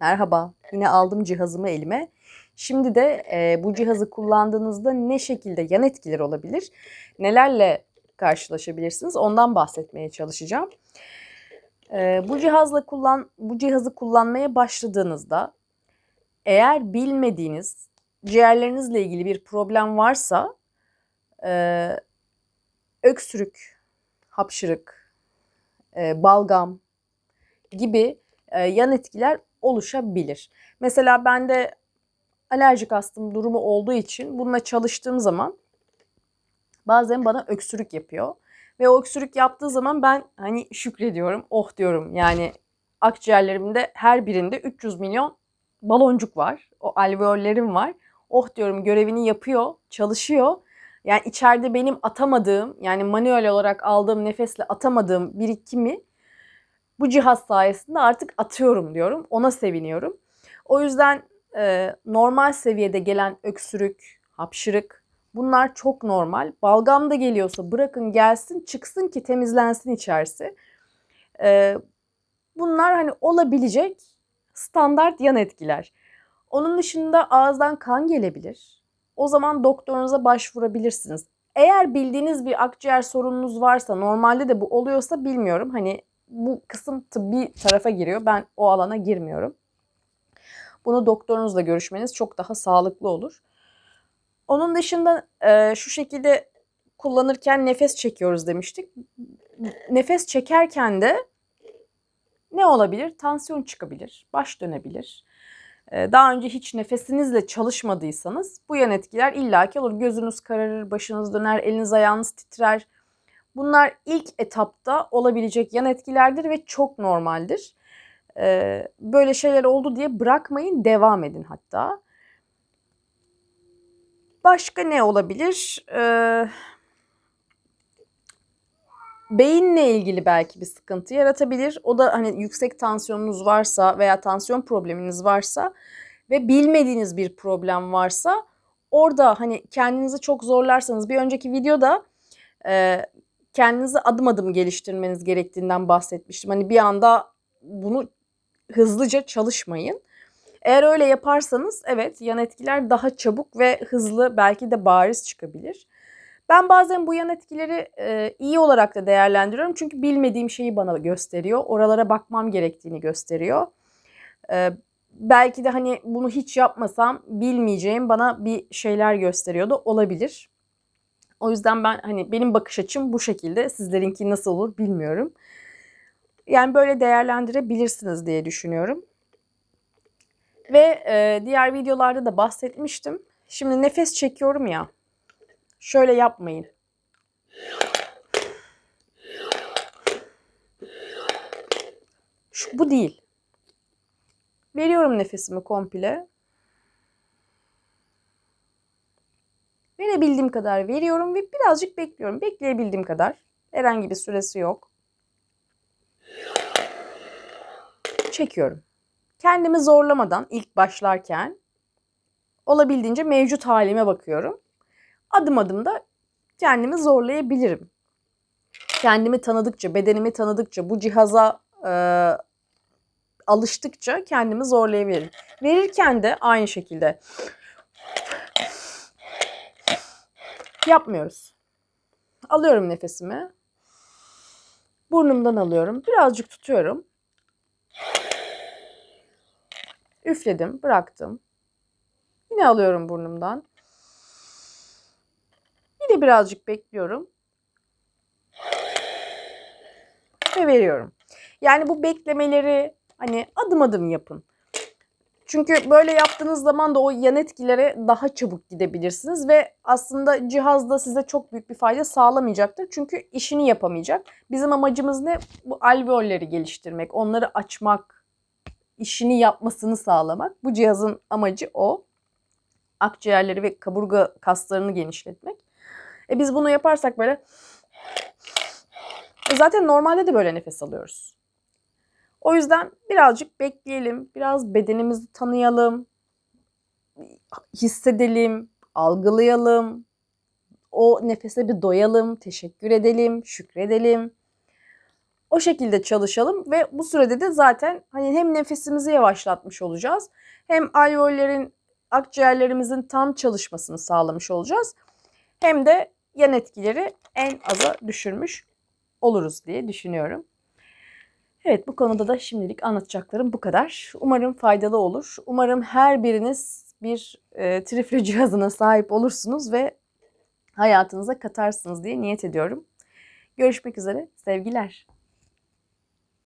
Merhaba, yine aldım cihazımı elime. Şimdi de e, bu cihazı kullandığınızda ne şekilde yan etkiler olabilir, nelerle karşılaşabilirsiniz ondan bahsetmeye çalışacağım. E, bu cihazla kullan bu cihazı kullanmaya başladığınızda eğer bilmediğiniz ciğerlerinizle ilgili bir problem varsa e, öksürük, hapşırık, e, balgam gibi e, yan etkiler oluşabilir. Mesela bende alerjik astım durumu olduğu için bununla çalıştığım zaman bazen bana öksürük yapıyor. Ve o öksürük yaptığı zaman ben hani şükrediyorum, oh diyorum. Yani akciğerlerimde her birinde 300 milyon baloncuk var. O alveollerim var. Oh diyorum görevini yapıyor, çalışıyor. Yani içeride benim atamadığım, yani manuel olarak aldığım nefesle atamadığım birikimi bu cihaz sayesinde artık atıyorum diyorum. Ona seviniyorum. O yüzden e, normal seviyede gelen öksürük, hapşırık bunlar çok normal. Balgam da geliyorsa bırakın gelsin çıksın ki temizlensin içerisi. E, bunlar hani olabilecek standart yan etkiler. Onun dışında ağızdan kan gelebilir. O zaman doktorunuza başvurabilirsiniz. Eğer bildiğiniz bir akciğer sorununuz varsa, normalde de bu oluyorsa bilmiyorum. Hani bu kısım tıbbi tarafa giriyor. Ben o alana girmiyorum. Bunu doktorunuzla görüşmeniz çok daha sağlıklı olur. Onun dışında e, şu şekilde kullanırken nefes çekiyoruz demiştik. Nefes çekerken de ne olabilir? Tansiyon çıkabilir, baş dönebilir. E, daha önce hiç nefesinizle çalışmadıysanız bu yan etkiler illaki olur. Gözünüz kararır, başınız döner, eliniz ayağınız titrer. Bunlar ilk etapta olabilecek yan etkilerdir ve çok normaldir. Ee, böyle şeyler oldu diye bırakmayın, devam edin hatta. Başka ne olabilir? Ee, beyinle ilgili belki bir sıkıntı yaratabilir. O da hani yüksek tansiyonunuz varsa veya tansiyon probleminiz varsa ve bilmediğiniz bir problem varsa orada hani kendinizi çok zorlarsanız bir önceki videoda e, kendinizi adım adım geliştirmeniz gerektiğinden bahsetmiştim. Hani bir anda bunu hızlıca çalışmayın. Eğer öyle yaparsanız evet yan etkiler daha çabuk ve hızlı belki de bariz çıkabilir. Ben bazen bu yan etkileri e, iyi olarak da değerlendiriyorum. Çünkü bilmediğim şeyi bana gösteriyor. Oralara bakmam gerektiğini gösteriyor. E, belki de hani bunu hiç yapmasam bilmeyeceğim bana bir şeyler gösteriyor da olabilir. O yüzden ben hani benim bakış açım bu şekilde. Sizlerinki nasıl olur bilmiyorum. Yani böyle değerlendirebilirsiniz diye düşünüyorum. Ve e, diğer videolarda da bahsetmiştim. Şimdi nefes çekiyorum ya. Şöyle yapmayın. Şu, bu değil. Veriyorum nefesimi komple. Verebildiğim kadar veriyorum ve birazcık bekliyorum. Bekleyebildiğim kadar. Herhangi bir süresi yok. Çekiyorum. Kendimi zorlamadan ilk başlarken olabildiğince mevcut halime bakıyorum. Adım adım da kendimi zorlayabilirim. Kendimi tanıdıkça, bedenimi tanıdıkça, bu cihaza e, alıştıkça kendimi zorlayabilirim. Verirken de aynı şekilde yapmıyoruz. Alıyorum nefesimi. Burnumdan alıyorum. Birazcık tutuyorum. Üfledim, bıraktım. Yine alıyorum burnumdan. Yine birazcık bekliyorum. Ve veriyorum. Yani bu beklemeleri hani adım adım yapın. Çünkü böyle yaptığınız zaman da o yan etkilere daha çabuk gidebilirsiniz ve aslında cihaz da size çok büyük bir fayda sağlamayacaktır. Çünkü işini yapamayacak. Bizim amacımız ne? Bu alveolleri geliştirmek, onları açmak, işini yapmasını sağlamak. Bu cihazın amacı o. Akciğerleri ve kaburga kaslarını genişletmek. E biz bunu yaparsak böyle e zaten normalde de böyle nefes alıyoruz. O yüzden birazcık bekleyelim, biraz bedenimizi tanıyalım, hissedelim, algılayalım, o nefese bir doyalım, teşekkür edelim, şükredelim. O şekilde çalışalım ve bu sürede de zaten hani hem nefesimizi yavaşlatmış olacağız. Hem alveollerin, akciğerlerimizin tam çalışmasını sağlamış olacağız. Hem de yan etkileri en aza düşürmüş oluruz diye düşünüyorum. Evet bu konuda da şimdilik anlatacaklarım bu kadar. Umarım faydalı olur. Umarım her biriniz bir e, trifle cihazına sahip olursunuz ve hayatınıza katarsınız diye niyet ediyorum. Görüşmek üzere. Sevgiler.